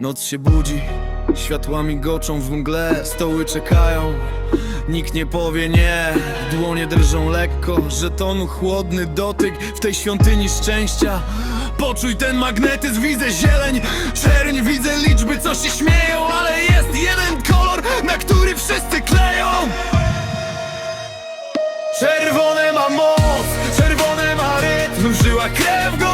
Noc się budzi, światłami goczą w mgle Stoły czekają, nikt nie powie nie Dłonie drżą lekko, żetonu chłodny dotyk W tej świątyni szczęścia. Poczuj ten magnetyzm, widzę zieleń. Czerń, widzę liczby, co się śmieją Ale jest jeden kolor, na który wszyscy kleją. Czerwone ma moc, czerwone ma rytm. W żyłach krew gorąca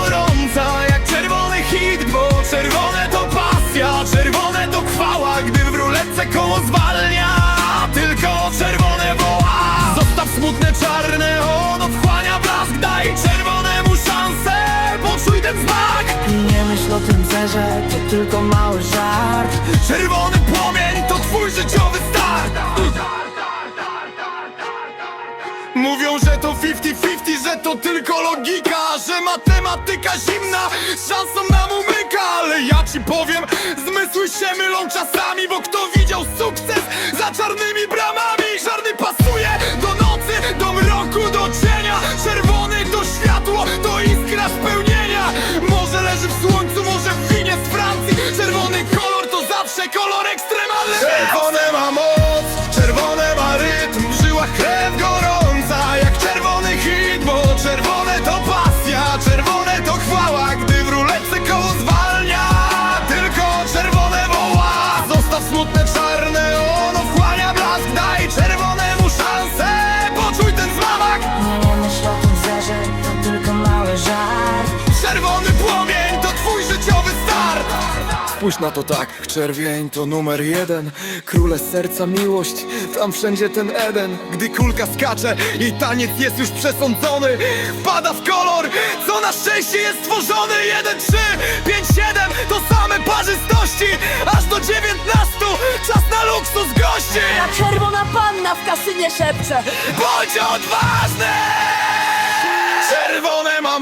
zerze, to tylko mały żart. Czerwony płomień to twój życiowy start. Mówią, że to 50-50, że to tylko logika Że matematyka zimna szansą nam umyka Ale ja ci powiem, zmysły się mylą czasami Bo kto widział sukces za czarnymi Spójrz na to tak, czerwień to numer jeden. Króle serca miłość, tam wszędzie ten Eden. Gdy kulka skacze i taniec jest już przesądzony Pada w kolor, co na szczęście jest stworzony. 1, 3, 5, 7 to same parzystości. Aż do 19, czas na luksus gości. A czerwona panna w kasynie szepcze. Bądź odważny! Czerwone ma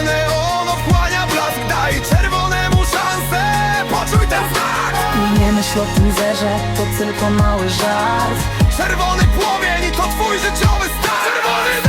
czarne, ono wchłania blask Daj czerwonemu szansę, poczuj ten znak Nie myśl o tym zerze, to tylko mały żart. Czerwony płomień to twój życiowy start Czerwony